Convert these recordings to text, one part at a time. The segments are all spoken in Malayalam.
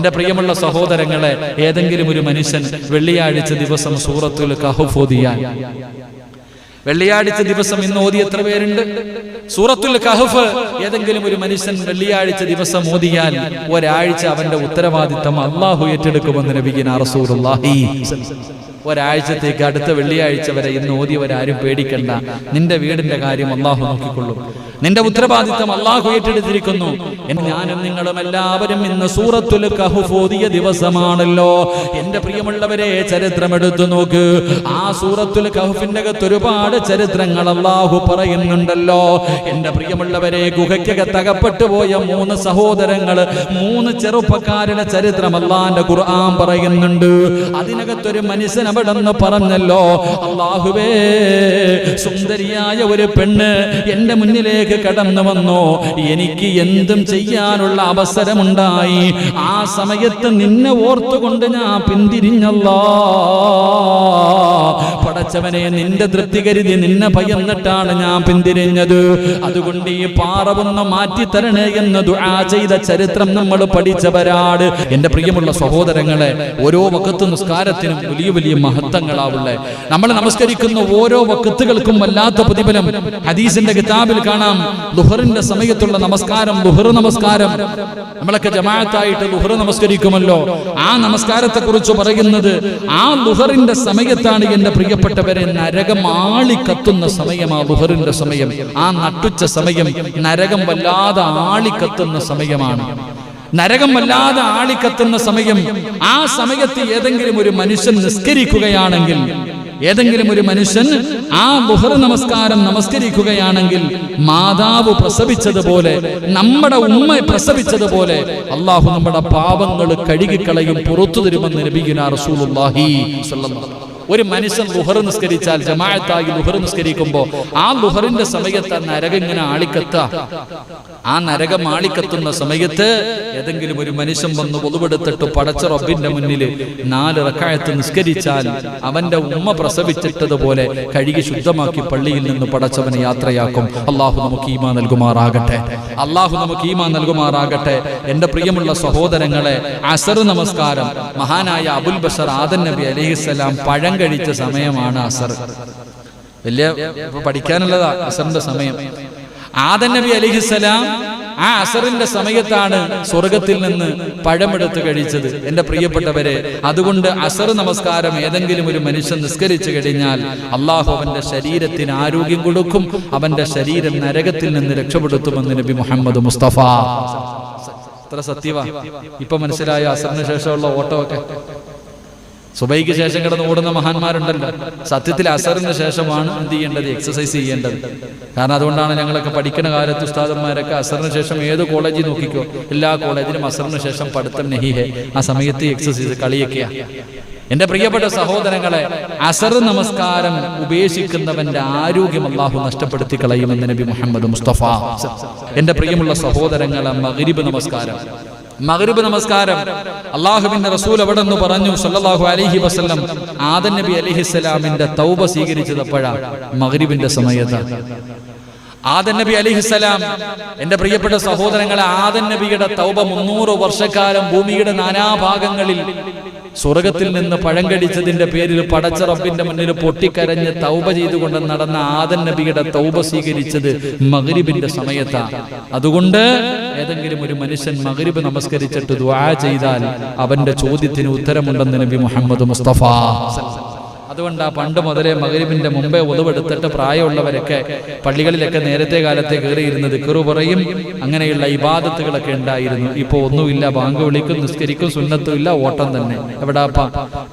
എന്റെ പ്രിയമുള്ള സഹോദരങ്ങളെ ഏതെങ്കിലും ഒരു മനുഷ്യൻ വെള്ളിയാഴ്ച ദിവസം സൂറത്തുൽ കഹഫ് ഓതിയാൽ. വെള്ളിയാഴ്ച ദിവസം ഇന്ന് ഓതി എത്ര പേരുണ്ട്? സൂറത്തുൽ കഹഫ് ഏതെങ്കിലും ഒരു മനുഷ്യൻ വെള്ളിയാഴ്ച ദിവസം ഓതിയാൽ ഒരാഴ്ച അവന്റെ ഉത്തരവാദിത്തം അള്ളാഹു ഏറ്റെടുക്കുമെന്ന് നബിഗിന റസൂലുള്ളാഹി ഒരാഴ്ചത്തേക്ക് അടുത്ത വെള്ളിയാഴ്ച വരെ ഇന്ന് ഓതിയവരാരും പേടിക്കണ്ട. നിന്റെ വീടിന്റെ കാര്യം അള്ളാഹു നോക്കിക്കൊള്ളും. നിന്റെ ഉത്തരവാദിത്തം അള്ളാഹു ഏറ്റെടുത്തിരിക്കുന്നു. ഞാനും നിങ്ങളും എല്ലാവരും ഇന്ന് സൂറത്തുൽ കഹുഫോദിയ ദിവസമാണല്ലോ. എന്റെ പ്രിയമുള്ളവരെ ചരിത്രം എടുത്തു നോക്ക്. ആ സൂറത്തുൽ കഹുഫിന്റെ അകത്ത് ഒരുപാട് ചരിത്രങ്ങൾ അള്ളാഹു പറയുന്നുണ്ടല്ലോ. എന്റെ പ്രിയമുള്ളവരെ ഗുഹയ്ക്കകത്ത് അകപ്പെട്ടു പോയ മൂന്ന് സഹോദരങ്ങൾ മൂന്ന് ചെറുപ്പക്കാരുടെ ചരിത്രം അള്ളാന്റെ ഖുർആൻ പറയുന്നുണ്ട്. അതിനകത്തൊരു മനുഷ്യൻ അവിടെ നിന്ന് പറഞ്ഞല്ലോ അള്ളാഹുവേ സുന്ദരിയായ ഒരു പെണ്ണ് എന്റെ മുന്നിലേക്ക് കടന്നു വന്നു എനിക്ക് എന്തും ചെയ്യാനുള്ള അവസരമുണ്ടായി. ആ സമയത്ത് നിന്നെ ഓർത്തുകൊണ്ട് ഞാൻ പിന്തിരിഞ്ഞല്ലോ. പടച്ചവനെ നിന്റെ തൃപ്തി കരുതി നിന്നെ ഭയന്നിട്ടാണ് ഞാൻ പിന്തിരിഞ്ഞത്. അതുകൊണ്ട് ഈ പാറ ഒന്ന് മാറ്റി തരണേ എന്ന് ദുആ ചെയ്ത ചരിത്രം നമ്മൾ പഠിച്ചവരാട് എന്റെ പ്രിയമുള്ള സഹോദരങ്ങളെ ഓരോ വക്കത്ത് നിസ്കാരത്തിനും വലിയ വലിയ മഹത്വങ്ങളാവുള്ളേ. നമ്മൾ നമസ്കരിക്കുന്ന ഓരോ വക്കത്തുകൾക്കും വല്ലാത്ത പ്രതിഫലം. ഹദീസിന്റെ കിതാബിൽ കാണാം. ലുഹറിന്റെ സമയത്തുള്ള നമസ്കാരം ദുഹർ നമസ്കാരം. നമ്മളൊക്കെ ജമാഅത്തായിട്ട് ദുഹർ നമസ്കരിക്കുമല്ലോ. ആ നമസ്കാരത്തെ കുറിച്ച് പറയുന്നത് ആ ദുഹറിന്റെ സമയത്താണ് എന്റെ പ്രിയപ്പെട്ടവരെ നരകം ആളിക്കത്തുന്ന സമയം ആ ദുഹറിന്റെ സമയം. ആ നട്ടുച്ച സമയം നരകം വല്ലാതെ ആളിക്കത്തുന്ന സമയമാണ്. നരകം വല്ലാതെ ആളിക്കത്തുന്ന സമയം ആ സമയത്ത് ഏതെങ്കിലും ഒരു മനുഷ്യൻ നിസ്കരിക്കുകയാണെങ്കിൽ ഏതെങ്കിലും ഒരു മനുഷ്യൻ ആ ബുഹർ നമസ്കാരം നമസ്കരിക്കുകയാണെങ്കിൽ മാതാവ് പ്രസവിച്ചതുപോലെ നമ്മുടെ ഉമ്മ പ്രസവിച്ചതുപോലെ അള്ളാഹു നമ്മുടെ പാപങ്ങൾ കഴുകിക്കളയും പുറത്തു തരുമെന്ന് നബിഗുന റസൂലുള്ളാഹി. ഒരു മനുഷ്യൻ ലുഹർ നിസ്കരിച്ചാൽ ജമാഅത്തായി ലുഹർ നിസ്കരിക്കുമ്പോൾ ആ ലുഹറിന്റെ സമയത്ത് ആ നരകം ഇങ്ങനെ ആളിക്കത്ത. ആ നരകം ആളിക്കത്തുന്ന സമയത്ത് ഏതെങ്കിലും ഒരു മനുഷ്യൻ വന്ന് ഒതുവെടുത്തിട്ട് പടച്ച റബ്ബിന്റെ മുന്നിൽ നാല് റക്കായത്ത് നിസ്കരിച്ചാൽ അവന്റെ ഉമ്മ പ്രസവിച്ചിട്ടതുപോലെ കഴുകി ശുദ്ധമാക്കി പള്ളിയിൽ നിന്ന് പടച്ചവനെ യാത്രയാക്കും. അള്ളാഹു നമുക്ക് ഈമാ നൽകുമാറാകട്ടെ. അള്ളാഹു നമുക്ക് ഈമാ നൽകുമാറാകട്ടെ. എന്റെ പ്രിയമുള്ള സഹോദരങ്ങളെ അസർ നമസ്കാരം. മഹാനായ അബുൽ ബഷർ ആദൻ നബി അലഹിസ്സലാം പഴം കഴിച്ച സമയമാണ് അസർ. വലിയ പഠിക്കാനുള്ളതാ അസറിന്റെ സമയം. ആദൻ നബി അലിഹിസലാം ആ അസറിന്റെ സമയത്താണ് സ്വർഗത്തിൽ നിന്ന് പഴമെടുത്ത് കഴിച്ചത്. എന്റെ പ്രിയപ്പെട്ടവരെ അതുകൊണ്ട് അസർ നമസ്കാരം ഏതെങ്കിലും ഒരു മനുഷ്യൻ നിസ്കരിച്ചു കഴിഞ്ഞാൽ അള്ളാഹു അവന്റെ ശരീരത്തിന് ആരോഗ്യം കൊടുക്കും അവന്റെ ശരീരം നരകത്തിൽ നിന്ന് രക്ഷപ്പെടുത്തുമെന്ന് നബി മുഹമ്മദ് മുസ്തഫ. അത്ര സത്യവാ. ഇപ്പൊ മനസ്സിലായ അസറിന് ശേഷമുള്ള ഓട്ടമൊക്കെ? സുബൈക്ക് ശേഷം കിടന്ന് ഓടുന്ന മഹാന്മാരുണ്ടല്ലോ. സത്യത്തിൽ അസറിന് ശേഷമാണ് എന്ത് ചെയ്യേണ്ടത്? എക്സസൈസ് ചെയ്യേണ്ടത്. കാരണം അതുകൊണ്ടാണ് ഞങ്ങളൊക്കെ പഠിക്കുന്ന കാലത്ത് ഉസ്താദന്മാരൊക്കെ അസറിന് ശേഷം ഏത് കോളേജിൽ നോക്കിക്കോ? എല്ലാ കോളേജിലും അസറിന് ശേഷം പഠിത്തം നെഹിഹെ. ആ സമയത്ത് എക്സസൈസ് കളിയൊക്കെയാ. എന്റെ പ്രിയപ്പെട്ട സഹോദരങ്ങളെ അസർ നമസ്കാരം ഉപേക്ഷിക്കുന്നവന്റെ ആരോഗ്യം അള്ളാഹു നഷ്ടപ്പെടുത്തി കളയുമെന്ന് നബി മുഹമ്മദ് മുസ്തഫ. എന്റെ പ്രിയമുള്ള സഹോദരങ്ങളെ മകരിബ് നമസ്കാരം. മഗ്രിബ് നമസ്കാരം. അള്ളാഹുബിന്റെ റസൂൽ അവിടെ നിന്ന് പറഞ്ഞു? സല്ലാഹു അലഹി വസ്ലം ആദൻ നബി അലിഹിസ്സലാമിന്റെ തൗബ സ്വീകരിച്ചതപ്പോഴാ മഗ്രിബിന്റെ സമയത്ത്. ആദൻ നബി അലിഹിസലാം എന്റെ പ്രിയപ്പെട്ട സഹോദരങ്ങളെ ആദൻ നബിയുടെ തൗബ മുന്നൂറ് വർഷക്കാലം ഭൂമിയുടെ നാനാഭാഗങ്ങളിൽ സ്വർഗത്തിൽ നിന്ന് പഴം കടിച്ചതിന്റെ പേരിൽ പടച്ച റബ്ബിന്റെ മുന്നിൽ പൊട്ടിക്കരഞ്ഞ് തൗബ ചെയ്തുകൊണ്ട് നടന്ന ആദൻ നബിയുടെ തൗബ സ്വീകരിച്ചത് മകരിബിന്റെ സമയത്താണ് അതുകൊണ്ട് ഏതെങ്കിലും ഒരു മനുഷ്യൻ മകരിബ് നമസ്കരിച്ചിട്ട് ദ്വാ ചെയ്താൽ അവന്റെ ചോദ്യത്തിന് ഉത്തരമുണ്ടെന്ന് നബി മുഹമ്മദ് മുസ്തഫ. അതുകൊണ്ട് പണ്ട് മുതലേ മകരിവിന്റെ മുമ്പേ ഉതവെടുത്തിട്ട് പ്രായമുള്ളവരൊക്കെ പള്ളികളിലൊക്കെ നേരത്തെ കാലത്തെ കയറിയിരുന്നത് കിറു പറയും. അങ്ങനെയുള്ള ഇബാദത്തുകളൊക്കെ ഉണ്ടായിരുന്നു. ഇപ്പൊ ഒന്നുമില്ല. ബാങ്ക് വിളിക്കും നിസ്കരിക്കും സുന്നത്തും ഇല്ല ഓട്ടം തന്നെ. എവിടാപ്പ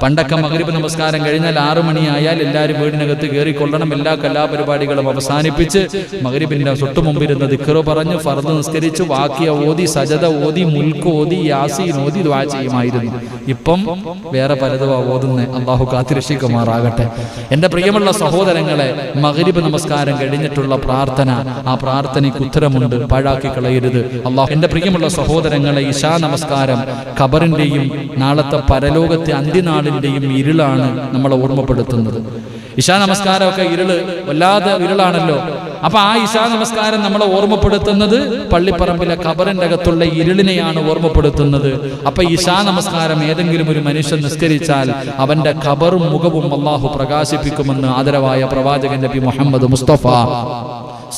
പണ്ടൊക്കെ മകരിബ് നമസ്കാരം കഴിഞ്ഞാൽ ആറു മണിയായാൽ എല്ലാവരും വീടിനകത്ത് കയറിക്കൊള്ളണം. എല്ലാ കലാപരിപാടികളും അവസാനിപ്പിച്ച് മകരിബിന്റെ തൊട്ടു മുമ്പിരുന്ന് ദിക്കറു പറഞ്ഞു ഫർദ് നിസ്കരിച്ചു വാക്കിയ ഓതി സജത ഓതി മുൽക്ക് ഓതി യാസീൻ ഓതി ദ്വാ ചെയ്യുമായിരുന്നു. ഇപ്പം വേറെ പലതും ഓതുന്നത് അള്ളാഹു കാത്തിരക്ഷിക്കുമാറാകട്ടെ എന്റെ പ്രിയമുള്ള സഹോദരങ്ങളെ മകരിബ് നമസ്കാരം കഴിഞ്ഞിട്ടുള്ള പ്രാർത്ഥന ആ പ്രാർത്ഥനയ്ക്ക് ഉത്തരമുണ്ട്. പാഴാക്കി കളയരുത്. അള്ളാഹു എന്റെ പ്രിയമുള്ള സഹോദരങ്ങളെ ഇശാ നമസ്കാരം ഖബറിന്റെയും നാളത്തെ പരലോകത്തെ അന്ത്യനാളിന്റെയും ഇരുളാണ് നമ്മളെ ഓർമ്മപ്പെടുത്തുന്നത്. ഇശാ നമസ്കാരമൊക്കെ ഇരുൾ വല്ലാതെ ഇരുളാണല്ലോ. അപ്പൊ ആ ഇശാ നമസ്കാരം നമ്മളെ ഓർമ്മപ്പെടുത്തുന്നത് പള്ളിപ്പറമ്പിലെ കബറിന്റെ അകത്തുള്ള ഇരുളിനെയാണ് ഓർമ്മപ്പെടുത്തുന്നത്. അപ്പൊ ഇശാ നമസ്കാരം ഏതെങ്കിലും ഒരു മനുഷ്യൻ നിസ്കരിച്ചാൽ അവന്റെ ഖബറും മുഖവും അള്ളാഹു പ്രകാശിപ്പിക്കുമെന്ന് ആദരവായ പ്രവാചകൻ നബി മുഹമ്മദ് മുസ്തഫ.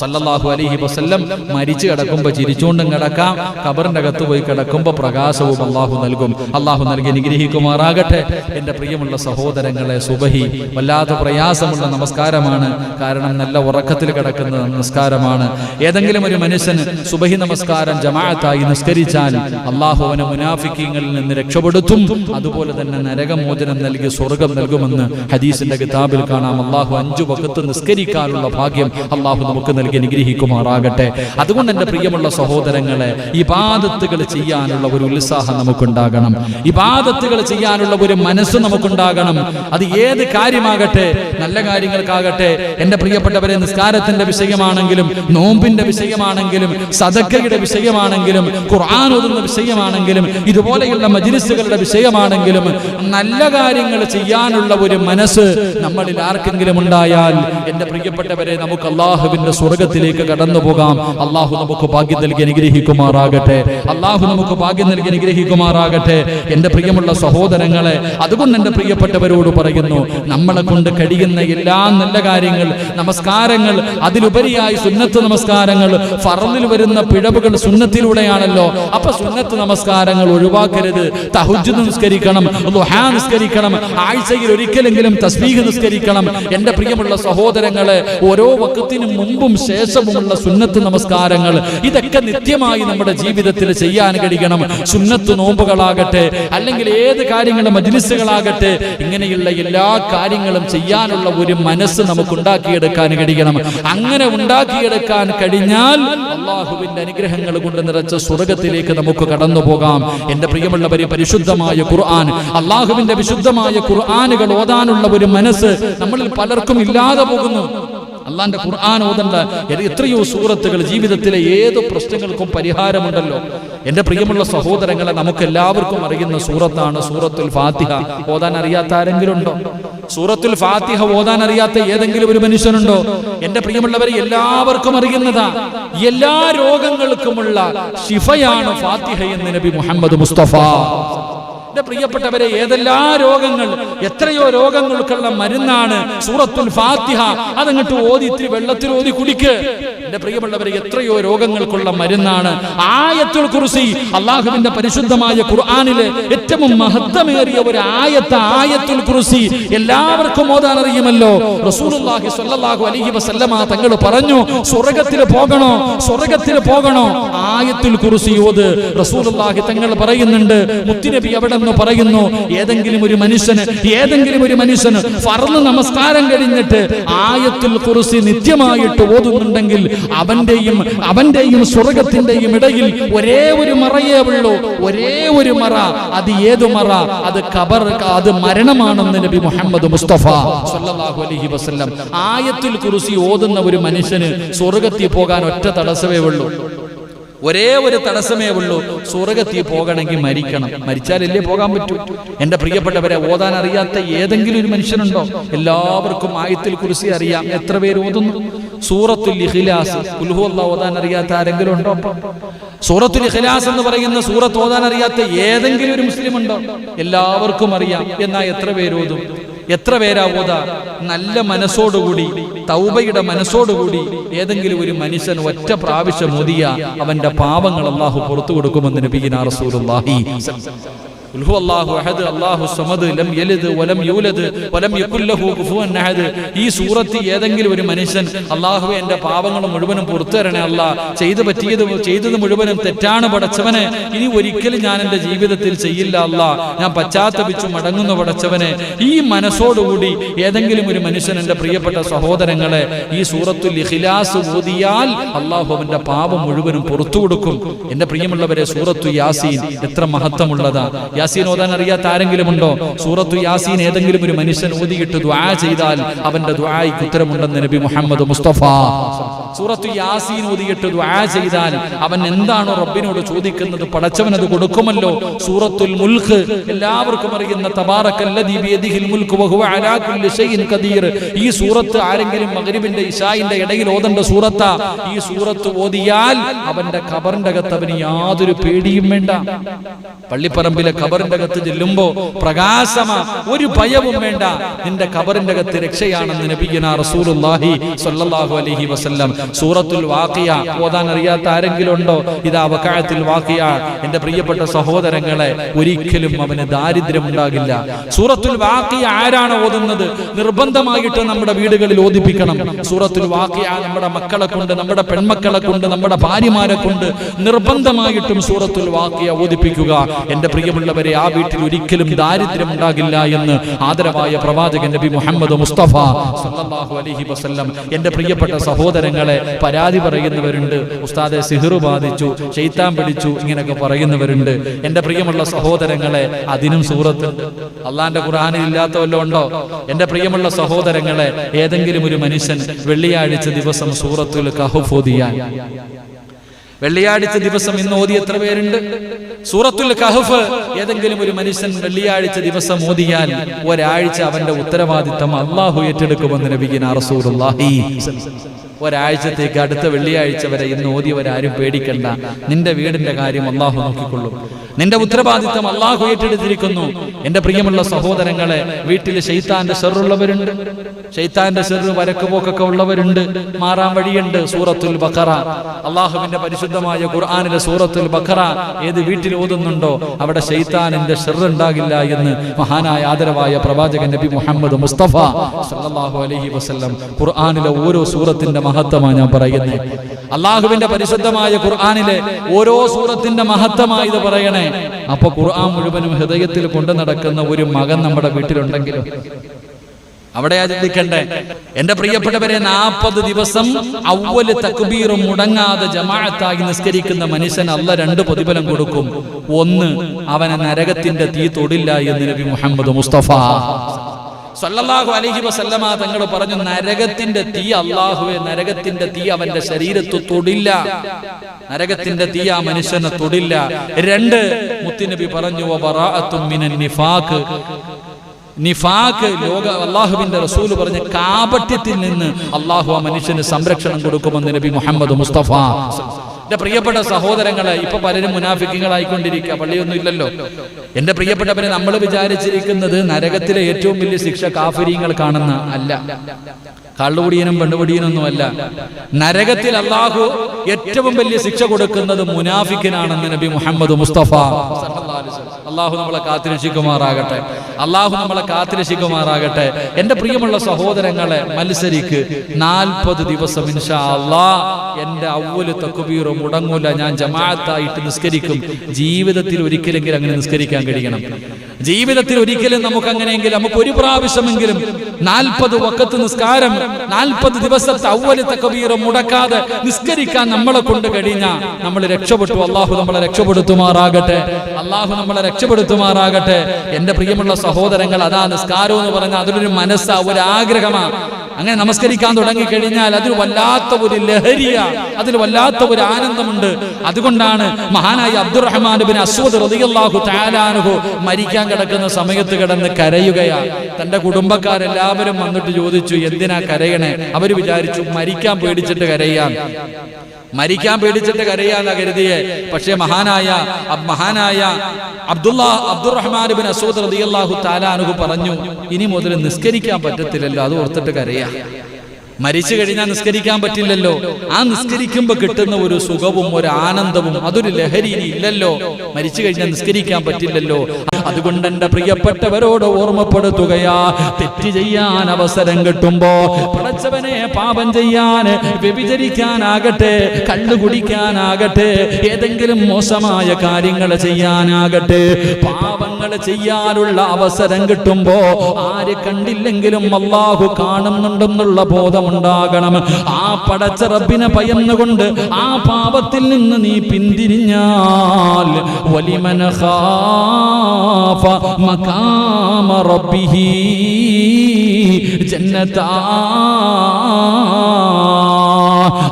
സല്ലല്ലാഹു അലൈഹി വസല്ലം മരിച്ചു കിടക്കുമ്പോൾ ചിരിച്ചുകൊണ്ടും കിടക്കാം. കബറിന്റെ അകത്ത് പോയി കിടക്കുമ്പോൾ പ്രകാശവും അള്ളാഹു നൽകും. അള്ളാഹു നൽകി നിഗ്രഹിക്കുമാറാകട്ടെ എന്റെ പ്രിയമുള്ള സഹോദരങ്ങളെ സുബഹി വല്ലാത്ത പ്രയാസമുള്ള നമസ്കാരമാണ്. കാരണം നല്ല ഉറക്കത്തിൽ കിടക്കുന്ന നമസ്കാരമാണ്. ഏതെങ്കിലും ഒരു മനുഷ്യന് സുബഹി നമസ്കാരം ജമാഅത്തായി നിസ്കരിച്ചാൽ അള്ളാഹു അവനെ മുനാഫിക്കങ്ങളിൽ നിന്ന് രക്ഷപ്പെടുത്തും. അതുപോലെ തന്നെ നരകമോചനം നൽകി സ്വർഗം നൽകുമെന്ന് ഹദീസിന്റെ കിതാബിൽ കാണാം. അള്ളാഹു അഞ്ചു വക്കത്ത് നിസ്കരിക്കാനുള്ള ഭാഗ്യം അള്ളാഹു നമുക്ക് നൽകി അനുഗ്രഹിക്കുമാറാകട്ടെ. അതുകൊണ്ട് എന്റെ പ്രിയമുള്ള സഹോദരങ്ങളെ ഇബാദത്തുകൾ ചെയ്യാനുള്ള ഒരു ഉത്സാഹം നമുക്കുണ്ടാകണം. ഇബാദത്തുകൾ ചെയ്യാനുള്ള ഒരു മനസ്സ് നമുക്കുണ്ടാകണം. അത് ഏത് കാര്യമാകട്ടെ നല്ല കാര്യങ്ങൾക്കാകട്ടെ. എന്റെ പ്രിയപ്പെട്ടവരെ നിസ്കാരത്തിന്റെ വിഷയമാണെങ്കിലും നോമ്പിന്റെ വിഷയമാണെങ്കിലും സദക്കയുടെ വിഷയമാണെങ്കിലും ഖുർആൻ ഓതുന്ന വിഷയമാണെങ്കിലും ഇതുപോലെയുള്ള മജിലിസുകളുടെ വിഷയമാണെങ്കിലും നല്ല കാര്യങ്ങൾ ചെയ്യാനുള്ള ഒരു മനസ്സ് നമ്മളിൽ ആർക്കെങ്കിലും ഉണ്ടായാൽ എന്റെ പ്രിയപ്പെട്ടവരെ നമുക്ക് അള്ളാഹുവിന്റെ സ്വർഗത്തിലേക്ക് കടന്നു പോകാം. അള്ളാഹു നമുക്ക് ഭാഗ്യം നൽകി അനുഗ്രഹിക്കുമാറാകട്ടെ. അള്ളാഹു നമുക്ക് ഭാഗ്യം നൽകി അനുഗ്രഹിക്കുമാറാകട്ടെ. എന്റെ പ്രിയമുള്ള സഹോദരങ്ങളെ അതുകൊണ്ട് എന്റെ പ്രിയപ്പെട്ടവരോട് പറയുന്നു നമ്മളെ കൊണ്ട് കഴിയുന്ന എല്ലാ നല്ല കാര്യങ്ങൾ നമസ്കാരങ്ങൾ അതിലുപരിയായി സുന്നത്ത് നമസ്കാരങ്ങൾ ഫറലിൽ വരുന്ന പിഴവുകൾ സുന്നത്തിലൂടെയാണല്ലോ. അപ്പൊ സുന്നത്ത് നമസ്കാരങ്ങൾ ഒഴിവാക്കരുത്. തഹുജ് നിസ്കരിക്കണം ലുഹാ നിസ്കരിക്കണം ആഴ്ചയിൽ ഒരിക്കലെങ്കിലും തസ്ബീഹ് നിസ്കരിക്കണം. എന്റെ പ്രിയമുള്ള സഹോദരങ്ങളെ ഓരോ വക്കത്തിനും മുമ്പും ശേഷവുമുള്ള സുന്നത്ത് നമസ്കാരങ്ങൾ ഇതൊക്കെ നിത്യമായി നമ്മുടെ ജീവിതത്തിൽ ചെയ്യാൻ കഴിയണം. സുന്നത്ത് നോമ്പുകളാകട്ടെ അല്ലെങ്കിൽ ഏത് കാര്യങ്ങളും മജ്ലിസുകളാകട്ടെ ഇങ്ങനെയുള്ള എല്ലാ കാര്യങ്ങളും ചെയ്യാനുള്ള ഒരു മനസ്സ് നമുക്ക് ഉണ്ടാക്കിയെടുക്കാൻ കഴിയണം. അങ്ങനെ ഉണ്ടാക്കിയെടുക്കാൻ കഴിഞ്ഞാൽ അള്ളാഹുവിന്റെ അനുഗ്രഹങ്ങൾ കൊണ്ട് നിറച്ച സ്വർഗത്തിലേക്ക് നമുക്ക് കടന്നു പോകാം. എന്റെ പ്രിയമുള്ളവരെ പരിശുദ്ധമായ ഖുർആൻ അള്ളാഹുവിന്റെ വിശുദ്ധമായ ഖുർആാനുകൾ ഓതാനുള്ള ഒരു മനസ്സ് നമ്മളിൽ പലർക്കും ഇല്ലാതെ പോകുന്നു. അള്ളാന്റെ ഖുർആൻ ഓതണ്ട എത്രയോ സൂറത്തുകൾ ജീവിതത്തിലെ ഏത് പ്രശ്നങ്ങൾക്കും പരിഹാരമുണ്ടല്ലോ. എന്റെ പ്രിയമുള്ള സഹോദരങ്ങളെ നമുക്ക് എല്ലാവർക്കും അറിയുന്ന സൂറത്താണ് സൂറത്തുൽ ഫാത്തിഹ. ഓതാൻ അറിയാത്ത ആരെങ്കിലും ഉണ്ടോ സൂറത്തുൽ ഫാത്തിഹ ഓതാൻ അറിയാത്ത ഏതെങ്കിലും ഒരു മനുഷ്യനുണ്ടോ? എന്റെ പ്രിയമുള്ളവരെ എല്ലാവർക്കും അറിയുന്നതാ. എല്ലാ രോഗങ്ങൾക്കുമുള്ള ശിഫയാണ് ഫാത്തിഹ എന്ന് നബി മുഹമ്മദ് മുസ്തഫ. എന്റെ പ്രിയപ്പെട്ടവരെ ഏതെല്ലാ രോഗങ്ങൾ എത്രയോ രോഗങ്ങൾക്കുള്ള മരുന്നാണ് സൂറത്തുൽ ഫാത്തിഹ. അതങ്ങട്ട് ഓതി ഇത്തിരി വെള്ളത്തിൽ ഓതി കുടിക്ക്. എന്റെ പ്രിയമുള്ളവരെ എത്രയോ രോഗങ്ങൾക്കുള്ള മരുന്നാണ് ആയത്തുൽ കുറിസി അള്ളാഹുവിന്റെ പരിശുദ്ധമായ ഖുർആാനിലെ ഏറ്റവും മഹത്വമേറിയ ഒരു ആയത്ത് ആയത്തുൽ കുറിസി എല്ലാവർക്കും ഓതാൻ അറിയുമല്ലോ റസൂലുള്ളാഹി സ്വല്ലല്ലാഹു അലൈഹി വസല്ലമ തങ്ങൾ പറഞ്ഞു സ്വർഗത്തിൽ പോകണോ? സ്വർഗത്തിൽ പോകണോ? ആയത്തുൽ കുറിസി ഓത്. റസൂലുള്ളാഹി തങ്ങൾ പറയുന്നുണ്ട് മുത്തുനബി അവിടെ നിന്ന് പറയുന്നു ഏതെങ്കിലും ഒരു മനുഷ്യന് ഏതെങ്കിലും ഒരു മനുഷ്യന് ഫർൾ നമസ്കാരം കഴിഞ്ഞിട്ട് ആയത്തുൽ കുറിസി നിത്യമായിട്ട് ഓതുന്നുണ്ടെങ്കിൽ അവന്റെയും അവന്റെയും സ്വർഗത്തിന്റെയും ഇടയിൽ ഒരേ ഒരു മറയേ ഉള്ളൂ. ഒരേ ഒരു മറ. അത് ഏതു മറ? അത് കബർ അത് മരണമാണെന്ന് നബി മുഹമ്മദ് മുസ്തഫ സല്ലല്ലാഹു അലൈഹി വസല്ലം ആയത്തുൽ കുർസി ഓതുന്ന ഒരു മനുഷ്യന് സ്വർഗത്തിൽ പോകാൻ ഒറ്റ തടസ്സമേ ഉള്ളൂ. ഒരേ ഒരു തടസ്സമേ ഉള്ളൂ. സ്വർഗത്തിൽ പോകണമെങ്കിൽ മരിക്കണം. മരിച്ചാലല്ലേ പോകാൻ പറ്റൂ. എന്റെ പ്രിയപ്പെട്ടവരെ ഓതാൻ അറിയാത്ത ഏതെങ്കിലും ഒരു മനുഷ്യനുണ്ടോ? എല്ലാവർക്കും ആയത്തിൽ കുറിച്ച് അറിയാം. എത്ര പേര് ഓതുന്നു? സൂറത്തുൽ ഇഖ്ലാസ്. ഉൽഹു അല്ലാഹു ഓതാൻ അറിയാത്ത ആരെങ്കിലും ഉണ്ടോ സൂറത്തുൽ ഇഖ്ലാസ് എന്ന് പറയുന്ന സൂറത്ത് ഓതാൻ അറിയാത്ത ഏതെങ്കിലും ഒരു മുസ്ലിം ഉണ്ടോ എല്ലാവർക്കും അറിയാം. എന്നാ എത്ര പേര് ഓതും? എത്ര പേരാ ഓത? നല്ല മനസ്സോടുകൂടി തൗബയുടെ മനസ്സോടുകൂടി ഏതെങ്കിലും ഒരു മനുഷ്യൻ ഒറ്റ പ്രാവശ്യം മുതിയ അവന്റെ പാപങ്ങൾ അള്ളാഹു പുറത്തു കൊടുക്കുമെന്ന് നബീന റസൂലുള്ളാഹി. ഹുവല്ലാഹു അഹദ് അല്ലാഹു സമദ് ലം യലിദ് വലം യൂലദ് വലം യകുല്ലഹു ലഹു കുഫുവൻ അഹദ് ഈ സൂറത്ത് ഏതെങ്കിലും ഒരു മനുഷ്യൻ അല്ലാഹുവേ എന്റെ പാപങ്ങൾ മുഴുവനും പുറത്തു തരണേ അല്ല. ചെയ്തു പറ്റിയത് ചെയ്തത് മുഴുവനും തെറ്റാണ് പടച്ചവനെ. ഇനി ഒരിക്കലും ഞാൻ എന്റെ ജീവിതത്തിൽ ചെയ്യില്ല അല്ല. ഞാൻ പശ്ചാത്തപിച്ചു മടങ്ങുന്നു പടച്ചവനെ. ഈ മനസ്സോടുകൂടി ഏതെങ്കിലും ഒരു മനുഷ്യൻ എന്റെ പ്രിയപ്പെട്ട സഹോദരങ്ങളെ ഈ സൂറത്തുൽ ഇഖ്ലാസ് ഓതിയാൽ അള്ളാഹു അവന്റെ പാപം മുഴുവനും പുറത്തു കൊടുക്കും എന്റെ പ്രിയമുള്ളവരെ സൂറത്തു യാസീൻ എത്ര മഹത്വമുള്ളതാ. യാസീൻ ഓതാൻ അറിയാത്ത ആരെങ്കിലും ഉണ്ടോ സൂറത്തു യാസീൻ ഏതെങ്കിലും ഒരു മനുഷ്യൻ ഓതിയിട്ട് ദ്വാ ചെയ്താൽ അവന്റെ ദ്വായ്ക്ക് ഉത്തരമുണ്ടെന്ന് നബി മുഹമ്മദ് മുസ്തഫ. സൂറത്തു യാസീൻ ഓതിയിട്ട് ദ്വാ ചെയ്താൽ അവൻ എന്താണോ റബ്ബിനോട് ചോദിക്കുന്നത് പടച്ചവൻ അത് കൊടുക്കുമല്ലോ. സൂറത്തുൽ മുൽഖ് എല്ലാവർക്കും അറിയുന്ന ഈ സൂറത്ത് ആരെങ്കിലും മഗ്രിബിന്റെ ഇശായിന്റെ ഇടയിൽ ഓതണ്ട സൂറത്ത? ഈ സൂറത്ത് ഓതിയാൽ അവന്റെ ഖബറിന്റെ അകത്ത് അവന് യാതൊരു പേടിയും വേണ്ട. പള്ളിപ്പറമ്പിലെ ഖബറിന്റെ അകത്ത് ചെല്ലുമ്പോ പ്രകാശമ ഒരു ഭയവും വേണ്ട. നിന്റെ കബറിന്റെ അകത്ത് രക്ഷയാണെന്ന് നബിയന റസൂലുള്ളാഹി സ്വല്ലല്ലാഹു അലൈഹി വസല്ലം. സൂറത്തുൽ വാഖിയ ഓതാൻ അറിയാത്ത ആരെങ്കിലും ഉണ്ടോ ഇതാ വക്കായത്തിൽ വാഖിയ. എന്റെ പ്രിയപ്പെട്ട സഹോദരങ്ങളെ ഒരിക്കലും അവന് ദാരിദ്ര്യം ഉണ്ടാകില്ല സൂറത്തുൽ വാഖിയ ആരാണ് ഓതുന്നത്? നിർബന്ധമായിട്ട് നമ്മുടെ വീടുകളിൽ ഓതിപ്പിക്കണം. സൂറത്തുൽ വാഖിയ നമ്മുടെ മക്കളെ കൊണ്ട് നമ്മുടെ പെൺമക്കളെ കൊണ്ട് നമ്മുടെ ഭാര്യമാരെ കൊണ്ട് നിർബന്ധമായിട്ടും സൂറത്തുൽ വാഖിയ ഓതിപ്പിക്കുക. എന്റെ പ്രിയമുള്ളവരെ ആ വീട്ടിൽ ഒരിക്കലും ദാരിദ്ര്യം ഉണ്ടാകില്ല എന്ന് ആദരവായ പ്രവാചകൻ നബി മുഹമ്മദ് മുസ്തഫ സല്ലല്ലാഹു അലൈഹി വസല്ലം എന്റെ പ്രിയപ്പെട്ട സഹോദരങ്ങളെ പരാതി പറയുന്നവരുണ്ട്. ഉസ്താദെ സിഹിറു ബാധിച്ചു ചെയ്ത്താൻ പിടിച്ചു ഇങ്ങനെയൊക്കെ പറയുന്നവരുണ്ട്. എന്റെ പ്രിയമുള്ള സഹോദരങ്ങളെ അതിനും സൂറത്ത് അള്ളാന്റെ ഖുർആനിൽ ഇല്ലാത്ത വല്ലതും ഉണ്ടോ? എന്റെ പ്രിയമുള്ള സഹോദരങ്ങളെ ഏതെങ്കിലും ഒരു മനുഷ്യൻ വെള്ളിയാഴ്ച ദിവസം സൂറത്തുൽ കഹഫ് ഓതിയാൽ വെള്ളിയാഴ്ച ദിവസം ഇന്ന് ഓതി എത്ര പേരുണ്ട്? സൂറത്തുൽ കഹഫ് ഏതെങ്കിലും ഒരു മനുഷ്യൻ വെള്ളിയാഴ്ച ദിവസം ഓതിയാൽ ഒരാഴ്ച അവന്റെ ഉത്തരവാദിത്തം അള്ളാഹു ഏറ്റെടുക്കുമെന്ന് നബിഗിന റസൂലുള്ളാഹി. ഒരാഴ്ചത്തേക്ക് അടുത്ത വെള്ളിയാഴ്ച വരെ ഇന്ന് ഓതിയവരാരും പേടിക്കണ്ട. നിന്റെ വീടിന്റെ കാര്യം അള്ളാഹു നോക്കിക്കൊള്ളും. നിന്റെ ഉത്തരവാദിത്തം അള്ളാഹു ഏറ്റെടുത്തിരിക്കുന്നു. എന്റെ പ്രിയമുള്ള സഹോദരങ്ങളെ വീട്ടിൽ ഷെയ്ത്താന്റെ ഷെറുള്ളവരുണ്ട് ഷെയ്ത്താന്റെ വരക്ക് വരക്കുപോക്കൊക്കെ ഉള്ളവരുണ്ട്. മാറാൻ വഴിയുണ്ട് സൂറത്തുൽ ബക്കറ അള്ളാഹുവിന്റെ പരിശുദ്ധമായ ഖുർആാനിലെ സൂറത്തുൽ ബക്കറ ഏത് വീട്ടിൽ ഓതുന്നുണ്ടോ അവിടെ ഷെയ്ത്താനിന്റെ ഷെറ് ഉണ്ടാകില്ല എന്ന് മഹാനായ ആദരവായ പ്രവാചകൻ നബി മുഹമ്മദ് മുസ്തഫ അലൈഹി വസല്ലം ഖുർആാനിലെ ഓരോ സൂറത്തിന്റെ മഹത്വമാണ് ഞാൻ പറയുന്നത് അള്ളാഹുവിന്റെ പരിശുദ്ധമായ ഖുർആാനിലെ ഓരോ സൂറത്തിന്റെ മഹത്വമായി ഇത് പറയണേ. അപ്പൊ ഖുർആൻ മുഴുവനും ഹൃദയത്തിൽ കൊണ്ടു നടക്കുന്ന ഒരു മകൻ നമ്മുടെ വീട്ടിലുണ്ടെങ്കിലും. അവിടെ ചിന്തിക്കണ്ടേ എന്റെ പ്രിയപ്പെട്ടവരെ നാൽപ്പത് ദിവസം അവൽ തക്ബീറും മുടങ്ങാതെ ജമാഅത്തായി നിസ്കരിക്കുന്ന മനുഷ്യൻ അല്ല രണ്ട് പ്രതിഫലം കൊടുക്കും. ഒന്ന് അവനെ നരകത്തിന്റെ തീ തൊടില്ല എന്ന് നബി മുഹമ്മദ് മുസ്തഫ. സല്ലല്ലാഹു അലൈഹി വസല്ലമ തങ്ങൾ പറഞ്ഞു നരകത്തിന്റെ തീ അള്ളാഹുവെ നരകത്തിന്റെ തീ അവന്റെ ശരീരത്ത് തൊടില്ല. നരകത്തിന്റെ തീ ആ മനുഷ്യനെ തൊടില്ല. രണ്ട് മുത്തുനബി പറഞ്ഞു നിഫാഖ്. നിഫാഖ് ലോക അള്ളാഹുവിന്റെ റസൂൽ പറഞ്ഞ കാപട്യത്തിൽ നിന്ന് അള്ളാഹു ആ മനുഷ്യന് സംരക്ഷണം കൊടുക്കുമെന്ന് നബി മുഹമ്മദ് മുസ്തഫ. എന്റെ പ്രിയപ്പെട്ട സഹോദരങ്ങളെ ഇപ്പൊ പലരും മുനാഫിക്കങ്ങളായിക്കൊണ്ടിരിക്കുക പള്ളിയൊന്നും ഇല്ലല്ലോ എന്റെ പ്രിയപ്പെട്ടവരെ നമ്മൾ വിചാരിച്ചിരിക്കുന്നത് നരകത്തിലെ ഏറ്റവും വലിയ ശിക്ഷ കാഫര്യങ്ങൾ കാണുന്ന അല്ല. കള്ളുകുടിയനും പെണ്ണുകുടിയനൊന്നും അല്ല നരകത്തിൽ അള്ളാഹു ഏറ്റവും വലിയ ശിക്ഷ കൊടുക്കുന്നത് മുനാഫിക്കനാണെന്ന് നബി മുഹമ്മദ് മുസ്തഫ അള്ളാഹു നമ്മളെ കാത്തിരക്ഷിക്കുമാറാകട്ടെ. അള്ളാഹു നമ്മളെ കാത്തിരക്ഷിക്കുമാറാകട്ടെ. എന്റെ പ്രിയമുള്ള സഹോദരങ്ങളെ മത്സരിക്ക്. നാൽപ്പത് ദിവസം ഇൻഷാ അള്ളാ എന്റെ അവൽ തക്കുബീറും മുടങ്ങൂല. ഞാൻ ജമാഅത്തായിട്ട് നിസ്കരിക്കും. ജീവിതത്തിൽ ഒരിക്കലെങ്കിലും അങ്ങനെ നിസ്കരിക്കാൻ കഴിയണം. ജീവിതത്തിൽ ഒരിക്കലും നമുക്ക് അങ്ങനെയെങ്കിലും നമുക്ക് ഒരു പ്രാവശ്യമെങ്കിലും നാൽപ്പത് വക്കത്ത് നിസ്കാരം നാൽപ്പത് ദിവസത്തെ അവലത്തെ തക്കബീറും മുടക്കാതെ നിസ്കരിക്കാൻ നമ്മളെ കൊണ്ട് കഴിഞ്ഞ നമ്മൾ രക്ഷപ്പെട്ടു. അള്ളാഹു നമ്മളെ രക്ഷപ്പെടുത്തുമാറാകട്ടെ. അള്ളാഹു നമ്മളെ രക്ഷപ്പെടുത്തുമാറാകട്ടെ. എന്റെ പ്രിയമുള്ള സഹോദരങ്ങൾ അതാ നിസ്കാരം എന്ന് പറഞ്ഞാൽ അതിലൊരു മനസ്സാ ഒരു ആഗ്രഹമാണ് അങ്ങനെ നമസ്കരിക്കാൻ തുടങ്ങി കഴിഞ്ഞാൽ അതിൽ വല്ലാത്ത ഒരു ലഹരിയ അതിൽ വല്ലാത്ത ഒരു ആനന്ദമുണ്ട്. അതുകൊണ്ടാണ് മഹാനായ അബ്ദുറഹ്മാൻ ബിൻ അസ്വദ് റളിയല്ലാഹു താലാനുഹു മരിക്കാൻ കിടക്കുന്ന സമയത്ത് കിടന്ന് കരയുകയാണ് തന്റെ കുടുംബക്കാരെല്ലാവരും വന്നിട്ട് ചോദിച്ചു എന്തിനാ കരയണേ? അവർ വിചാരിച്ചു മരിക്കാൻ പേടിച്ചിട്ട് കരയാൻ മരിക്കാൻ പേടിച്ചിട്ട് കരയാന്ന കരുതിയെ പക്ഷേ മഹാനായ മഹാനായ അബ്ദുള്ള അബ്ദുറഹ്മാൻ ബിൻ അസൂദ് റളിയല്ലാഹു താലാനുഹു പറഞ്ഞു ഇനി മുതൽ നിസ്കരിക്കാൻ പറ്റത്തില്ലല്ലോ അത് ഓർത്തിട്ട് കരയാ. മരിച്ചു കഴിഞ്ഞാൽ നിസ്കരിക്കാൻ പറ്റില്ലല്ലോ. ആ നിസ്കരിക്കുമ്പോ കിട്ടുന്ന ഒരു സുഖവും ഒരു ആനന്ദവും അതൊരു ലഹരി ഇല്ലല്ലോ. മരിച്ചു കഴിഞ്ഞാൽ നിസ്കരിക്കാൻ പറ്റില്ലല്ലോ. അതുകൊണ്ട് എന്റെ പ്രിയപ്പെട്ടവരോട് ഓർമ്മപ്പെടുത്തുകയാ. തെറ്റ് ചെയ്യാൻ അവസരം കിട്ടുമ്പോ പടച്ചവനെ പാപം ചെയ്യാൻ വ്യഭിചരിക്കാനാകട്ടെ കള്ളു കുടിക്കാനാകട്ടെ ഏതെങ്കിലും മോശമായ കാര്യങ്ങൾ ചെയ്യാനാകട്ടെ. പാപങ്ങൾ ചെയ്യാനുള്ള അവസരം കിട്ടുമ്പോ ആര് കണ്ടില്ലെങ്കിലും അള്ളാഹു കാണുന്നുണ്ടെന്നുള്ള ബോധമുണ്ടാകണം. ആ പടച്ച റബ്ബിനെ പയന്നുകൊണ്ട് ആ പാപത്തിൽ നിന്ന് നീ പിന്തിരിഞ്ഞാൽ വലിമന റബ്ബിഹി ജന്നതാ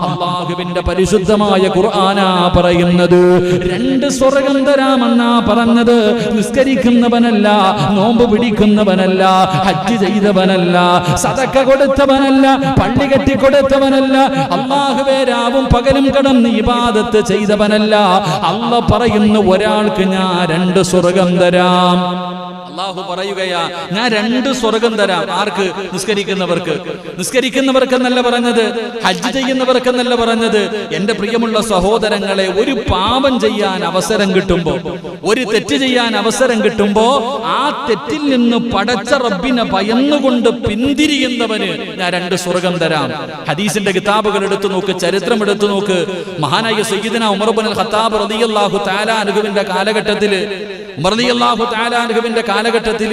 അള്ളാഹുവിന്റെ പരിശുദ്ധമായ ഖുർആനാ പറയുന്നത്. രണ്ട് സ്വർഗം തരാമെന്നാ പറഞ്ഞത്. നിസ്കരിക്കുന്നവനല്ല നോമ്പ് പിടിക്കുന്നവനല്ല ഹജ്ജ് ചെയ്തവനല്ല സതക്ക കൊടുത്തവനല്ല പള്ളി കെട്ടി കൊടുത്തവനല്ല അള്ളാഹുവേ രാവും പകലും കടന്ന് ഇബാദത്ത് ചെയ്തവനല്ല. അല്ല പറയുന്ന ഒരാൾക്ക് ഞാൻ രണ്ട് സ്വർഗം തരാം അള്ളാഹു പറയുകയാ ഞാൻ രണ്ട് സ്വർഗം തരാം. ആർക്ക്? നിസ്കരിക്കുന്നവർക്ക്. നിസ്കരിക്കുന്നവർക്ക് എന്നല്ല പറഞ്ഞത് ഹജ്ജ് ചെയ്യുന്നവർക്ക് എന്നല്ല പറഞ്ഞത്. എന്റെ പ്രിയമുള്ള സഹോദരങ്ങളെ ഒരു പാപം ചെയ്യാൻ അവസരം കിട്ടുമ്പോ ഒരു തെറ്റ് ചെയ്യാൻ അവസരം കിട്ടുമ്പോ ആ തെറ്റിൽ നിന്ന് പടച്ച റബ്ബിനെ ഭയന്നുകൊണ്ട് പിന്തിരിയുന്നവന് ഞാൻ രണ്ട് സ്വർഗം തരാം. ഹദീസിന്റെ കിതാബുകൾ എടുത്തു നോക്ക് ചരിത്രം എടുത്തു നോക്ക്. മഹാനായ സയ്യിദിന ഉമർബുൽ ഖത്താബ് റളിയല്ലാഹു തആല അനുഗുവിന്റെ കാലഘട്ടത്തിൽ താലാൻഹുവിന്റെ കാലഘട്ടത്തിൽ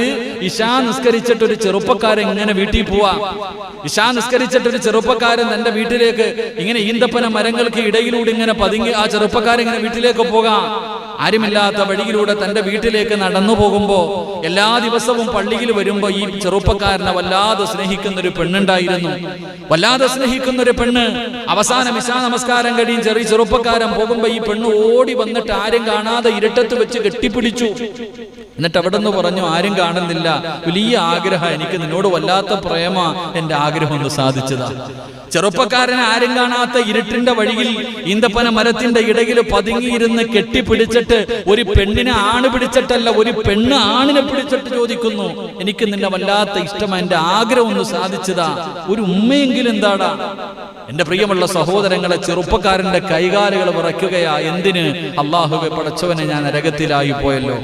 ഇഷാ നിസ്കരിച്ചിട്ട് ഒരു ചെറുപ്പക്കാരൻ ഇങ്ങനെ വീട്ടിൽ പോവാ. ഇഷാ നിസ്കരിച്ചിട്ട് ഒരു ചെറുപ്പക്കാരൻ തന്റെ വീട്ടിലേക്ക് ഇങ്ങനെ ഈന്തപ്പന മരങ്ങൾക്ക് ഇടയിലൂടെ ഇങ്ങനെ പതുങ്ങി ആ ചെറുപ്പക്കാരൻ ഇങ്ങനെ വീട്ടിലേക്ക് പോകാം. ആരുമില്ലാത്ത വഴിയിലൂടെ തന്റെ വീട്ടിലേക്ക് നടന്നു പോകുമ്പോ എല്ലാ ദിവസവും പള്ളിയിൽ വരുമ്പോ ഈ ചെറുപ്പക്കാരനെ വല്ലാതെ സ്നേഹിക്കുന്ന ഒരു പെണ്ണുണ്ടായിരുന്നു. വല്ലാതെ സ്നേഹിക്കുന്ന ഒരു പെണ്ണ്. അവസാനം ഇശാ നമസ്കാരം കഴിയും. ചെറിയ ചെറുപ്പക്കാരൻ പോകുമ്പോ ഈ പെണ്ണ് ഓടി വന്നിട്ട് ആരും കാണാതെ ഇരട്ടത്ത് വെച്ച് കെട്ടിപ്പിടിച്ചു. എന്നിട്ട് അവിടെ നിന്ന് പറഞ്ഞു ആരും കാണുന്നില്ല. വലിയ ആഗ്രഹം. എനിക്ക് നിന്നോട് വല്ലാത്ത പ്രേമ. എന്റെ ആഗ്രഹം ഒന്ന് സാധിച്ചതാ. ചെറുപ്പക്കാരനെ ആരും കാണാത്ത ഇരുട്ടിന്റെ വഴിയിൽ ഈന്തപ്പന മരത്തിന്റെ ഇടയിൽ പതുങ്ങിയിരുന്ന് കെട്ടിപ്പിടിച്ചിട്ട് ഒരു പെണ്ണിനെ ആണ് പിടിച്ചിട്ടല്ല ഒരു പെണ്ണ് ആണിനെ പിടിച്ചിട്ട് ചോദിക്കുന്നു. എനിക്ക് നിന്നെ വല്ലാത്ത ഇഷ്ടം എന്റെ ആഗ്രഹം ഒന്ന് സാധിച്ചതാ. ഒരു ഉമ്മയെങ്കിലും എന്താടാ? എന്റെ പ്രിയമുള്ള സഹോദരങ്ങളെ ചെറുപ്പക്കാരന്റെ കൈകാലുകൾ വിറയ്ക്കുകയാ. എന്തിന്? അള്ളാഹുവെ പടച്ചവനെ ഞാൻ നരകത്തിലായി പോയല്ലോ.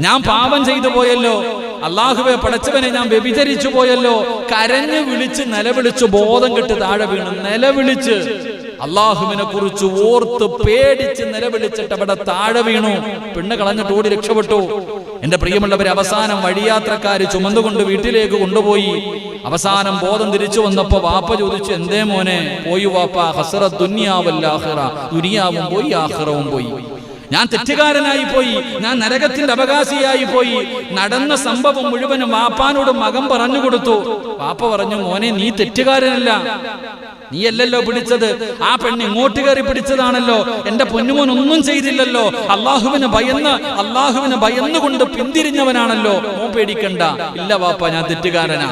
ഞാൻ പാപം ചെയ്തു പോയല്ലോ. അള്ളാഹുവെ പടച്ചവനെ ഞാൻ വ്യഭിചരിച്ചു പോയല്ലോ. കരഞ്ഞു വിളിച്ച് നിലവിളിച്ച് ബോധം കെട്ട് താഴെ വീണു നിലവിളിച്ച് അള്ളാഹുവിനെ കുറിച്ച് ഓർത്ത് പേടിച്ച് നിലവിളിച്ചിട്ട് അവിടെ താഴെ വീണു. പെണ്ണ് കളഞ്ഞിട്ട് ഓടി രക്ഷപ്പെട്ടു. എന്റെ പ്രിയമുള്ളവരെ അവസാനം വഴിയാത്രക്കാര് ചുമന്നുകൊണ്ട് വീട്ടിലേക്ക് കൊണ്ടുപോയി. അവസാനം ബോധം തിരിച്ചു വന്നപ്പോ വാപ്പ ചോദിച്ചു എന്തേ മോനെ? പോയി വാപ്പ ഹസറ ദുന്യാവല്ല ദുനിയാവും പോയി ആഹ്റവും പോയി. ഞാൻ തെറ്റുകാരനായി പോയി. ഞാൻ നരകത്തിന്റെ അവകാശിയായി പോയി. നടന്ന സംഭവം മുഴുവനും വാപ്പാനോട് മകൻ പറഞ്ഞു കൊടുത്തു. വാപ്പ പറഞ്ഞു മോനെ നീ തെറ്റുകാരനല്ല. നീ അല്ലല്ലോ പിടിച്ചത്. ആ പെണ്ണ് ഇങ്ങോട്ട് കയറി പിടിച്ചതാണല്ലോ. എന്റെ പൊന്നുമോൻ ഒന്നും ചെയ്തില്ലല്ലോ. അള്ളാഹുവിന് ഭയന്ന് അള്ളാഹുവിന് ഭയന്നുകൊണ്ട് പിന്തിരിഞ്ഞവനാണല്ലോ. മോ പേടിക്കണ്ട. ഇല്ല വാപ്പ ഞാൻ തെറ്റുകാരനാ.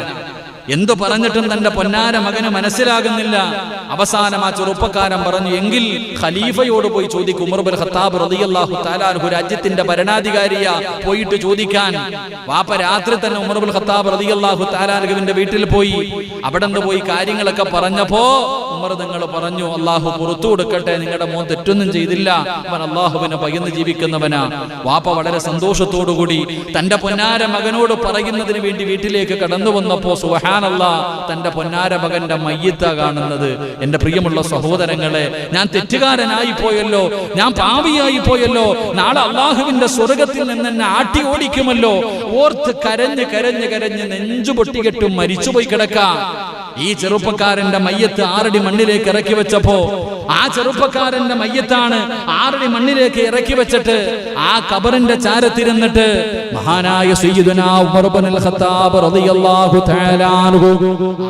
എന്തു പറഞ്ഞിട്ടും തന്റെ പൊന്നാര മകന് മനസ്സിലാകുന്നില്ല. അവസാനം ആ ചെറുപ്പക്കാരൻ പറഞ്ഞു എങ്കിൽ ഖലീഫയോട് പോയി ചോദിക്കും ഉമർബുൽ ഖത്താബ് റളിയല്ലാഹു തആലാഹു രാജ്യത്തിന്റെ ഭരണാധികാരിയ പോയിട്ട് ചോദിക്കാൻ. വാപ്പ രാത്രി തന്നെ ഉമർബുൽ ഖത്താബ് റളിയല്ലാഹു തആലാഹുവിന്റെ വീട്ടിൽ പോയി. അവിടെ നിന്ന് പോയി കാര്യങ്ങളൊക്കെ പറഞ്ഞപ്പോ ഉമർ പറഞ്ഞു അള്ളാഹു പുറത്തു കൊടുക്കട്ടെ നിങ്ങളുടെ മോൻ തെറ്റൊന്നും ചെയ്തില്ല. അവൻ അള്ളാഹുവിനെ പകർന്ന് ജീവിക്കുന്നവനാ. വാപ്പ വളരെ സന്തോഷത്തോടുകൂടി തന്റെ പൊന്നാര മകനോട് പറയുന്നതിന് വേണ്ടി വീട്ടിലേക്ക് കടന്നു വന്നപ്പോ സുഹാനല്ല തന്റെ പൊന്നാര മകന്റെ മയ്യത്ത കാണുന്നത്. എന്റെ പ്രിയമുള്ള സഹോദരങ്ങളെ ഞാൻ തെറ്റുകാരനായി പോയല്ലോ ഞാൻ പാവിയായി പോയല്ലോ നാളെ അള്ളാഹുവിന്റെ സ്വർഗത്തിൽ നിന്ന് എന്നെ ആട്ടി ഓടിക്കുമല്ലോ. ഓർത്ത് കരഞ്ഞ് കരഞ്ഞ് കരഞ്ഞ് നെഞ്ചു പൊട്ടികെട്ടും മരിച്ചുപോയി കിടക്കാം. ഈ ചെറുപ്പക്കാരന്റെ മയ്യത്ത് ആറടി മണ്ണിലേക്ക് ഇറക്കി വെച്ചപ്പോ ആ ചെറുപ്പക്കാരന്റെ മയ്യത്താണ് ആറടി മണ്ണിലേക്ക് ഇറക്കി വെച്ചിട്ട് ആ കബറിന്റെ ചാരത്തിരുന്നിട്ട് മഹാനായ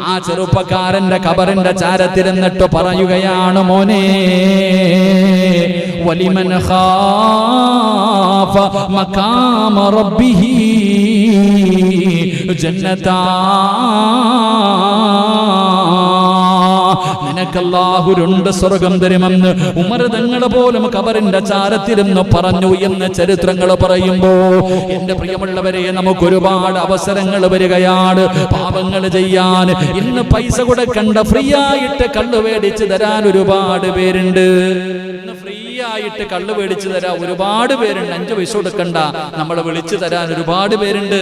ആ ചെറുപ്പക്കാരന്റെ കബറിന്റെ ചാരത്തിരുന്നിട്ട് പറയുകയാണ് മോനെ വലിമൻ റബ്ബിഹി ജന്നതാ നിനക്കല്ലാഹു രണ്ട് സ്വർഗം തരുമെന്ന് ഉമർ തങ്ങളെ പോലും കബറിന്റെ ചാരത്തിരുന്ന് പറഞ്ഞു എന്ന് ചരിത്രങ്ങൾ പറയുമ്പോ എന്റെ പ്രിയമുള്ളവരെ നമുക്ക് ഒരുപാട് അവസരങ്ങൾ വരികയാണ്. പാപങ്ങൾ ചെയ്യാൻ ഇന്ന് പൈസ കൊടുക്കണ്ട ഫ്രീ ആയിട്ട് കള്ളു മേടിച്ച് തരാൻ ഒരുപാട് പേരുണ്ട്. ഫ്രീ ആയിട്ട് കള്ളു മേടിച്ചു തരാൻ ഒരുപാട് പേരുണ്ട്. അഞ്ചു പൈസ കൊടുക്കണ്ട നമ്മളെ വിളിച്ചു തരാൻ ഒരുപാട് പേരുണ്ട്.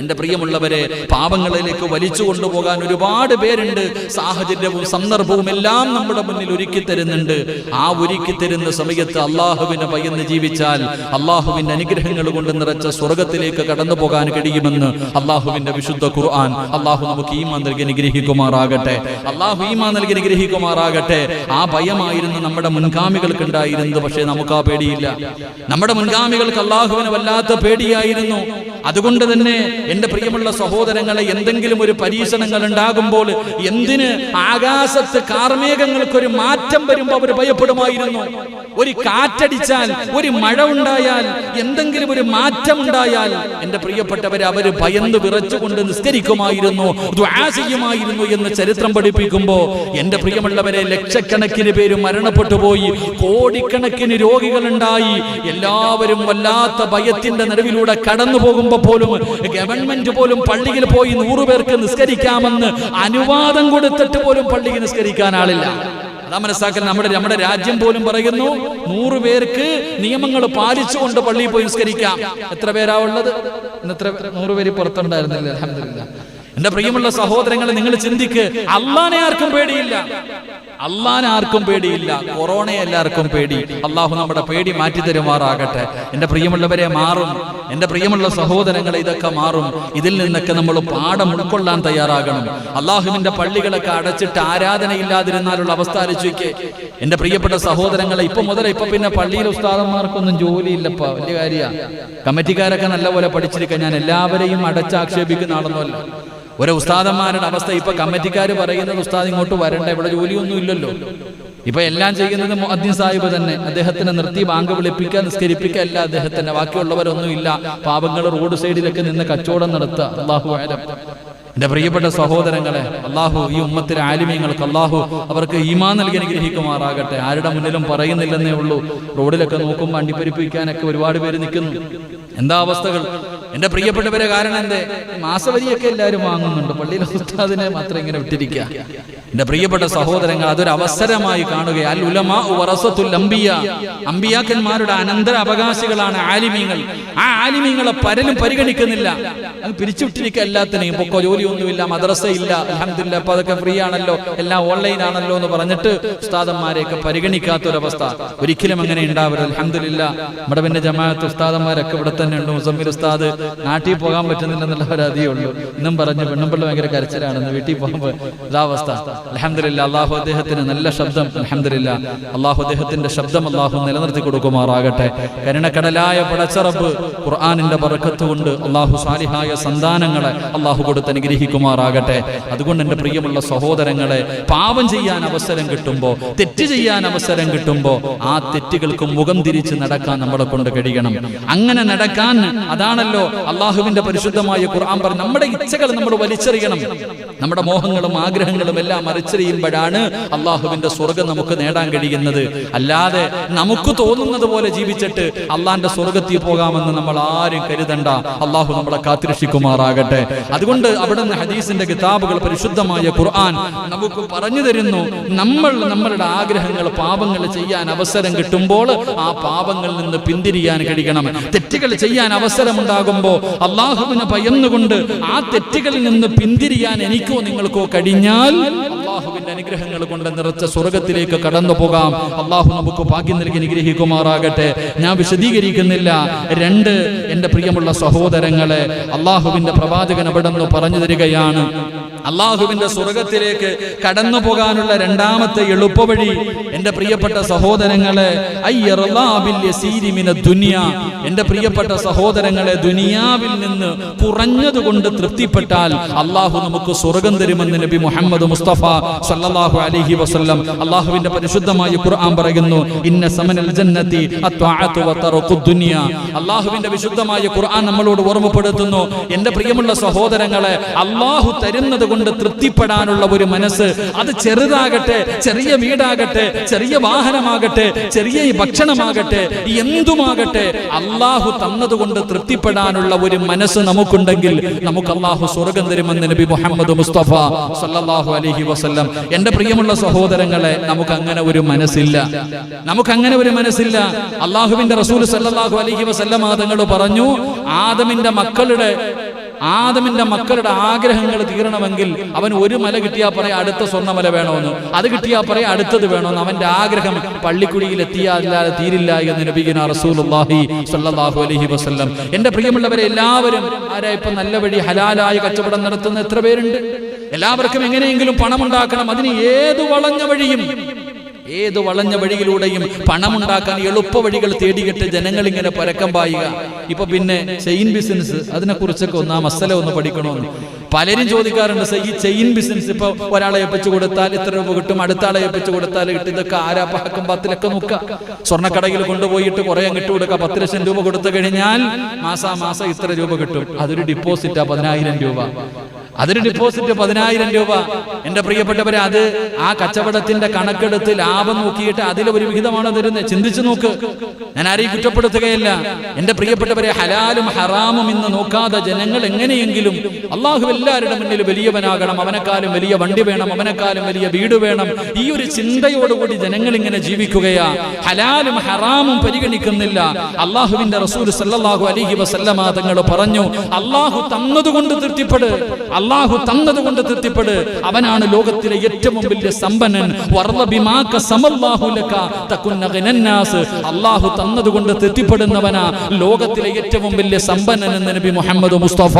എന്റെ പ്രിയമുള്ളവരെ പാപങ്ങളിലേക്ക് വലിച്ചു കൊണ്ടുപോകാൻ ഒരുപാട് പേരുണ്ട്. സാഹചര്യവും സന്ദർഭവും എല്ലാം നമ്മുടെ മുന്നിൽ ഒരുക്കി തരുന്നുണ്ട്. ആ ഒരുക്കി തരുന്ന സമയത്ത് അള്ളാഹുവിനെ ഭയന്ന് ജീവിച്ചാൽ അള്ളാഹുവിന്റെ അനുഗ്രഹങ്ങൾ കൊണ്ട് നിറച്ച സ്വർഗത്തിലേക്ക് കടന്നു പോകാൻ കഴിയുമെന്ന് അള്ളാഹുവിന്റെ വിശുദ്ധ ഖുർആൻ. അള്ളാഹു നമുക്ക് ഈമാൻ നൽകി അനുഗ്രഹിക്കുമാറാകട്ടെ. അള്ളാഹു ഈമാൻ നൽകി അനുഗ്രഹിക്കുമാറാകട്ടെ. ആ ഭയമായിരുന്നു നമ്മുടെ മുൻഗാമികൾക്ക് ഉണ്ടായിരുന്നത് പക്ഷേ നമുക്ക് ആ പേടിയില്ല. നമ്മുടെ മുൻഗാമികൾക്ക് അള്ളാഹുവിന് വല്ലാത്ത പേടിയായിരുന്നു. അതുകൊണ്ട് തന്നെ എന്റെ പ്രിയമുള്ള സഹോദരങ്ങളെ എന്തെങ്കിലും ഒരു പരീക്ഷണങ്ങൾ ഉണ്ടാകുമ്പോൾ എന്തിന് ആകാശത്ത് കാർമേഘങ്ങൾക്കൊരു മാറ്റം വരുമ്പോൾ അവർ ഭയപ്പെടുമായിരുന്നു? ഒരു കാറ്റടിച്ചാൽ ഒരു മഴ ഉണ്ടായാൽ എന്തെങ്കിലും ഒരു മാറ്റം ഉണ്ടായാൽ എന്റെ പ്രിയപ്പെട്ടവരെ അവർ ഭയന്ന് വിറച്ചുകൊണ്ട് നിസ്കരിക്കുമായിരുന്നു ചെയ്യുമായിരുന്നു എന്ന് ചരിത്രം പഠിപ്പിക്കുമ്പോ എന്റെ പ്രിയമുള്ളവരെ ലക്ഷക്കണക്കിന് പേര് മരണപ്പെട്ടു പോയി കോടിക്കണക്കിന് രോഗികളുണ്ടായി എല്ലാവരും വല്ലാത്ത ഭയത്തിന്റെ നിലവിലൂടെ കടന്നു പോകുമ്പോ പോലും ഗവൺമെന്റ് പോലും പള്ളിയിൽ പോയി നൂറുപേർക്ക് നിസ്കരിക്കാമെന്ന് അനുവാദം കൊടുത്തിട്ട് പോലും പള്ളിക്ക് നിസ്കരിക്കാൻ ആളില്ല. അതാ മനസ്സാക്കൽ നമ്മുടെ നമ്മുടെ രാജ്യം പോലും പറയുന്നു. നൂറ് പേർക്ക് നിയമങ്ങൾ പാലിച്ചുകൊണ്ട് പള്ളിയിൽ പോയി നിസ്കരിക്കാം. എത്ര പേരാ ഉള്ളത്? ഇന്ന് നൂറ് പേര് പുറത്തുണ്ടായിരുന്നില്ല? അലഹമില്ല എന്റെ പ്രിയമുള്ള സഹോദരങ്ങളെ നിങ്ങൾ ചിന്തിക്ക്. അള്ളാനെ ആർക്കും പേടിയില്ല. അള്ളാനെ ആർക്കും പേടിയില്ല കൊറോണ എല്ലാവർക്കും പേടി. അള്ളാഹു നമ്മുടെ പേടി മാറ്റി തരുമാറാകട്ടെ. എന്റെ പ്രിയമുള്ളവരെ മാറും. എന്റെ പ്രിയമുള്ള സഹോദരങ്ങളെ ഇതൊക്കെ മാറും. ഇതിൽ നിന്നൊക്കെ നമ്മൾ പാഠം ഉൾക്കൊള്ളാൻ തയ്യാറാകണം. അള്ളാഹുവിന്റെ പള്ളികളൊക്കെ അടച്ചിട്ട് ആരാധന ഇല്ലാതിരുന്നാലുള്ള അവസ്ഥ ആലോചിക്ക്. എന്റെ പ്രിയപ്പെട്ട സഹോദരങ്ങളെ ഇപ്പൊ മുതൽ ഇപ്പൊ പിന്നെ പള്ളിയിൽ ഉസ്താദന്മാർക്കൊന്നും ജോലിയില്ലപ്പ. വലിയ കാര്യ. കമ്മിറ്റിക്കാരൊക്കെ നല്ലപോലെ പഠിച്ചിരിക്കാൻ ഞാൻ എല്ലാവരെയും അടച്ചാക്ഷേപിക്കുന്ന ആളൊന്നുമല്ല. ഒരു ഉസ്താദന്മാരുടെ അവസ്ഥ ഇപ്പൊ കമ്മിറ്റിക്കാർ പറയുന്നത് ഉസ്താദ് ഇങ്ങോട്ട് വരണ്ട? ഇവിടെ ജോലിയൊന്നും ഇല്ലല്ലോ. ഇപ്പൊ എല്ലാം ചെയ്യുന്നത് മുഅദ്ദിൻ സാഹിബ് തന്നെ. അദ്ദേഹത്തിനെ നിർത്തി ബാങ്ക് വിളിപ്പിക്കുക നിസ്കരിപ്പിക്കുക അല്ല അദ്ദേഹത്തിന്റെ ബാക്കിയുള്ളവരൊന്നും ഇല്ല. പാപങ്ങൾ റോഡ് സൈഡിലൊക്കെ നിന്ന് കച്ചവടം നടത്തുക. അള്ളാഹു ആലം എന്റെ പ്രിയപ്പെട്ട സഹോദരങ്ങളെ അള്ളാഹു ഈ ഉമ്മത്തിലെ ആലിമ്യങ്ങൾക്ക് അള്ളാഹു അവർക്ക് ഈമാ നൽകി അനുഗ്രഹിക്കുമാറാകട്ടെ. ആരുടെ മുന്നിലും പറയുന്നില്ലെന്നേ ഉള്ളൂ. റോഡിലൊക്കെ നോക്കുമ്പോൾ അണ്ടിപ്പരിപ്പിക്കാനൊക്കെ ഒരുപാട് പേര് നിൽക്കുന്നു. എന്താ അവസ്ഥകൾ? എന്റെ പ്രിയപ്പെട്ടവരെ കാരണം എന്തേ? മാസവരിയൊക്കെ എല്ലാവരും വാങ്ങുന്നുണ്ട്. പള്ളിയിലെ ഉസ്താദിനെ മാത്രം ഇങ്ങനെ വിട്ടിരിക്കുക. എന്റെ പ്രിയപ്പെട്ട സഹോദരങ്ങൾ അതൊരു അവസരമായി കാണുക അൽ ഉലമ വറസത്തുൽ അംബിയ. അമ്പിയാക്കന്മാരുടെ അനന്തര അവകാശികളാണ് ആലിമീങ്ങൾ. ആ ആലിമീങ്ങളെ പരലും പരിഗണിക്കുന്നില്ല. അത് പിരിച്ചുവിട്ടിരിക്കുക എല്ലാത്തിനെയും. പൊക്കോ ജോലിയൊന്നുമില്ല മദ്രസ ഇല്ല അലഹമില്ല അപ്പൊ അതൊക്കെ ഫ്രീ ആണല്ലോ എല്ലാം ഓൺലൈൻ ആണല്ലോ എന്ന് പറഞ്ഞിട്ട് ഉസ്താദന്മാരെയൊക്കെ പരിഗണിക്കാത്തൊരവസ്ഥ. ഒരിക്കലും അങ്ങനെ ഉണ്ടാവരുത്. അലഹമില്ല നമ്മുടെ പിന്നെ ജമാഅത്ത് ഉസ്താദന്മാരൊക്കെ ഇവിടെ തന്നെ ഉണ്ട്. മുസമ്മിൽ ഉസ്താദ് നാട്ടിൽ പോകാൻ പറ്റുന്നില്ലെന്നുള്ള പരാതിയേ ഉള്ളൂ. ഇന്നും പറഞ്ഞു പെണ്ണുമ്പിള്ള ഭയങ്കര കരച്ചിലാണെന്ന് വീട്ടിൽ പോകുമ്പോൾ ഇതാ അവസ്ഥ. അലഹമില്ല അള്ളാഹു അദ്ദേഹത്തിന് നല്ല ശബ്ദം. അലഹമില്ല അള്ളാഹു അദ്ദേഹത്തിന്റെ ശബ്ദം അള്ളാഹു നിലനിർത്തി കൊടുക്കുമാറാകട്ടെ. കരുണക്കടലായ പടച്ചറപ്പ് ഖുർആാനിന്റെ കൊണ്ട് അള്ളാഹു സാലിഹായ സന്താനങ്ങളെ അള്ളാഹു കൊടുത്ത് അനുഗ്രഹിക്കുമാറാകട്ടെ. അതുകൊണ്ട് എന്റെ പ്രിയമുള്ള സഹോദരങ്ങളെ പാപം ചെയ്യാൻ അവസരം കിട്ടുമ്പോൾ തെറ്റ് ചെയ്യാൻ അവസരം കിട്ടുമ്പോൾ ആ തെറ്റുകൾക്ക് മുഖം തിരിച്ച് നടക്കാൻ നമ്മളെ കൊണ്ട് കഴിയണം. അങ്ങനെ നടക്കാൻ അതാണല്ലോ അള്ളാഹുവിന്റെ പരിശുദ്ധമായ ഖുർആൻ പറഞ്ഞു നമ്മുടെ ഇച്ഛകൾ നമ്മൾ വലിച്ചെറിയണം. നമ്മുടെ മോഹങ്ങളും ആഗ്രഹങ്ങളും എല്ലാം മറിച്ചെറിയുമ്പോഴാണ് അള്ളാഹുവിന്റെ സ്വർഗം നമുക്ക് നേടാൻ കഴിയുന്നത്. അല്ലാതെ നമുക്ക് തോന്നുന്നത് പോലെ ജീവിച്ചിട്ട് അള്ളാന്റെ സ്വർഗത്തിൽ പോകാമെന്ന് നമ്മൾ ആരും കരുതണ്ട. അള്ളാഹു നമ്മളെ കാത്തിരക്ഷിക്കുമാറാകട്ടെ. അതുകൊണ്ട് അവിടെ നിന്ന് ഹദീസിന്റെ കിതാബുകൾ പരിശുദ്ധമായ ഖുർആൻ നമുക്ക് പറഞ്ഞു തരുന്നു. നമ്മൾ നമ്മളുടെ ആഗ്രഹങ്ങൾ പാപങ്ങൾ ചെയ്യാൻ അവസരം കിട്ടുമ്പോൾ ആ പാപങ്ങളിൽ നിന്ന് പിന്തിരിയാൻ കഴിയണം. തെറ്റുകൾ ചെയ്യാൻ അവസരമുണ്ടാകുമ്പോൾ അള്ളാഹുവിനെ ഭയന്നുകൊണ്ട് ആ തെറ്റുകളിൽ നിന്ന് പിന്തിരിയാൻ എനിക്കോ നിങ്ങൾക്കോ കഴിഞ്ഞാൽ അള്ളാഹുവിന്റെ അനുഗ്രഹങ്ങൾ കൊണ്ട് നിറച്ച സ്വർഗത്തിലേക്ക് കടന്നു പോകാം. അള്ളാഹു നമുക്ക് ഭാഗ്യം നൽകി അനുഗ്രഹിക്കുമാറാകട്ടെ. ഞാൻ വിശദീകരിക്കുന്നില്ല. രണ്ട് എന്റെ പ്രിയമുള്ള സഹോദരങ്ങളെ അള്ളാഹുവിന്റെ പ്രവാചകൻ അവിടെ നിന്ന് പറഞ്ഞു തരികയാണ്. അള്ളാഹുവിന്റെ സ്വർഗത്തിലേക്ക് കടന്നു പോകാനുള്ള രണ്ടാമത്തെ എളുപ്പവഴി എന്റെ പ്രിയപ്പെട്ട സഹോദരങ്ങളെ ദുനിയ. എന്റെ പ്രിയപ്പെട്ട സഹോദരങ്ങളെ ദുനിയാവിൽ നിന്ന് കുറഞ്ഞതുകൊണ്ട് തൃപ്തിപ്പെട്ടാൽ അള്ളാഹു നമുക്ക് സ്വർഗം തരുമെന്ന് നബി മുഹമ്മദ് മുസ്തഫ സല്ലാഹു അലഹി വസല്ലം അള്ളാഹുവിന്റെ പരിശുദ്ധമായ ഖുർആൻ പറയുന്നു ഇന്ന സമനൽ ജന്നത്തി ദുനിയ. അള്ളാഹുവിന്റെ വിശുദ്ധമായ ഖുർആൻ നമ്മളോട് ഓർമ്മപ്പെടുത്തുന്നു എന്റെ പ്രിയമുള്ള സഹോദരങ്ങളെ അള്ളാഹു തരുന്നത് കൊണ്ട് തൃപ്തിപ്പെടാനുള്ള ഒരു മനസ്സ്. അത് ചെറുതാകട്ടെ ചെറിയ വീടാകട്ടെ ചെറിയ വാഹനമാകട്ടെ ചെറിയ ഭക്ഷണമാകട്ടെ എന്തുമാകട്ടെ അള്ളാഹു തന്നതുകൊണ്ട് തൃപ്തിപ്പെടാനുള്ള ഒരു മനസ്സ് നമുക്കുണ്ടെങ്കിൽ നമുക്ക് അള്ളാഹു സ്വർഗം തരുമെന്ന് നബി മുഹമ്മദ് മുസ്തഫ സല്ലല്ലാഹു അലഹി വസല്ലം. എന്റെ പ്രിയമുള്ള സഹോദരങ്ങളെ നമുക്ക് അങ്ങനെ ഒരു മനസ്സില്ല. നമുക്ക് അങ്ങനെ ഒരു മനസ്സില്ല. അള്ളാഹുവിന്റെ റസൂൽ സല്ലാഹു അലഹി വസല്ലം തങ്ങൾ പറഞ്ഞു ആദമിന്റെ മക്കളുടെ ആദമിന്റെ മക്കളുടെ ആഗ്രഹങ്ങൾ തീരണമെങ്കിൽ അവൻ ഒരു മല കിട്ടിയാൽ പറയാം അടുത്ത സ്വർണമല വേണമെന്ന് അത് കിട്ടിയാൽ പറയാം അടുത്തത് വേണമെന്ന് അവന്റെ ആഗ്രഹം പള്ളിക്കുടിയിൽ എത്തിയാല്ലാതെ തീരില്ല എന്ന് നബിഗിന അലൈഹി വസല്ലം. എന്റെ പ്രിയമുള്ളവരെ എല്ലാവരും ആരാ ഇപ്പൊ നല്ല വഴി ഹലാലായ കച്ചവടം നടത്തുന്ന എത്ര പേരുണ്ട്? എല്ലാവർക്കും എങ്ങനെയെങ്കിലും പണം ഉണ്ടാക്കണം അതിന് ഏത് വളഞ്ഞ വഴിയും ഏത് വളഞ്ഞ വഴിയിലൂടെയും പണമുണ്ടാക്കാൻ എളുപ്പ വഴികൾ തേടിയിട്ട് ജനങ്ങൾ ഇങ്ങനെ പരക്കം പായുക. ഇപ്പൊ പിന്നെ ചെയിൻ ബിസിനസ് അതിനെ കുറിച്ചൊക്കെ ഒന്ന് ആ മസല ഒന്ന് പഠിക്കണമെന്ന്. പലരും ചോദിക്കാറുണ്ട് ഈ ചെയിൻ ബിസിനസ് ഇപ്പൊ ഒരാളെ ഏൽപ്പിച്ചു കൊടുത്താൽ ഇത്ര രൂപ കിട്ടും? അടുത്ത ആളെ ഏൽപ്പിച്ചു കൊടുത്താൽ കിട്ടും? ഇതൊക്കെ ആരാ പഹക്കം പത്തിലൊക്കെ നോക്കുക സ്വർണക്കടയിൽ കൊണ്ടുപോയിട്ട് കുറെ അങ്ങിട്ട് കൊടുക്കുക പത്ത് ലക്ഷം രൂപ കൊടുത്തു കഴിഞ്ഞാൽ മാസാ മാസം ഇത്ര രൂപ കിട്ടും. അതൊരു ഡിപ്പോസിറ്റാ പതിനായിരം രൂപ. അതൊരു ഡിപ്പോസിറ്റ് പതിനായിരം രൂപ. എന്റെ പ്രിയപ്പെട്ടവരെ അത് ആ കച്ചവടത്തിന്റെ കണക്കെടുത്ത് ലാഭം നോക്കിയിട്ട് അതിൽ ഒരു വിഹിതമാണ് തരുന്നത് ചിന്തിച്ചു നോക്ക്. ഞാൻ ആരെയും കുറ്റപ്പെടുത്തുകയല്ല. എന്റെ പ്രിയപ്പെട്ടവരെ ഹലാലും ഹറാമും ഇന്ന് നോക്കാതെ ജനങ്ങൾ എങ്ങനെയെങ്കിലും അള്ളാഹു എല്ലാവരുടെ മുന്നിൽ വലിയവനാകണം. അവനെക്കാളും വലിയ വണ്ടി വേണം അവനെക്കാളും വലിയ വീട് വേണം. ഈ ഒരു ചിന്തയോടുകൂടി ജനങ്ങൾ ഇങ്ങനെ ജീവിക്കുകയാ. ഹലാലും ഹറാമും പരിഗണിക്കുന്നില്ല. അള്ളാഹുവിന്റെ റസൂൽ സല്ലല്ലാഹു അലൈഹി വസല്ലമ തങ്ങൾ പറഞ്ഞു അള്ളാഹു തന്നതുകൊണ്ട് തൃപ്തിപ്പെട്. തന്നതുകൊണ്ട് തൃപ്തിപ്പെട്. അവനാണ് ലോകത്തിലെ ഏറ്റവും വലിയ സമ്പന്നൻ. അള്ളാഹു തന്നതുകൊണ്ട് തൃപ്തിപ്പെടുന്നവനാ ലോകത്തിലെ ഏറ്റവും വലിയ സമ്പന്നൻ എന്ന് നബി മുഹമ്മദ് മുസ്തഫ.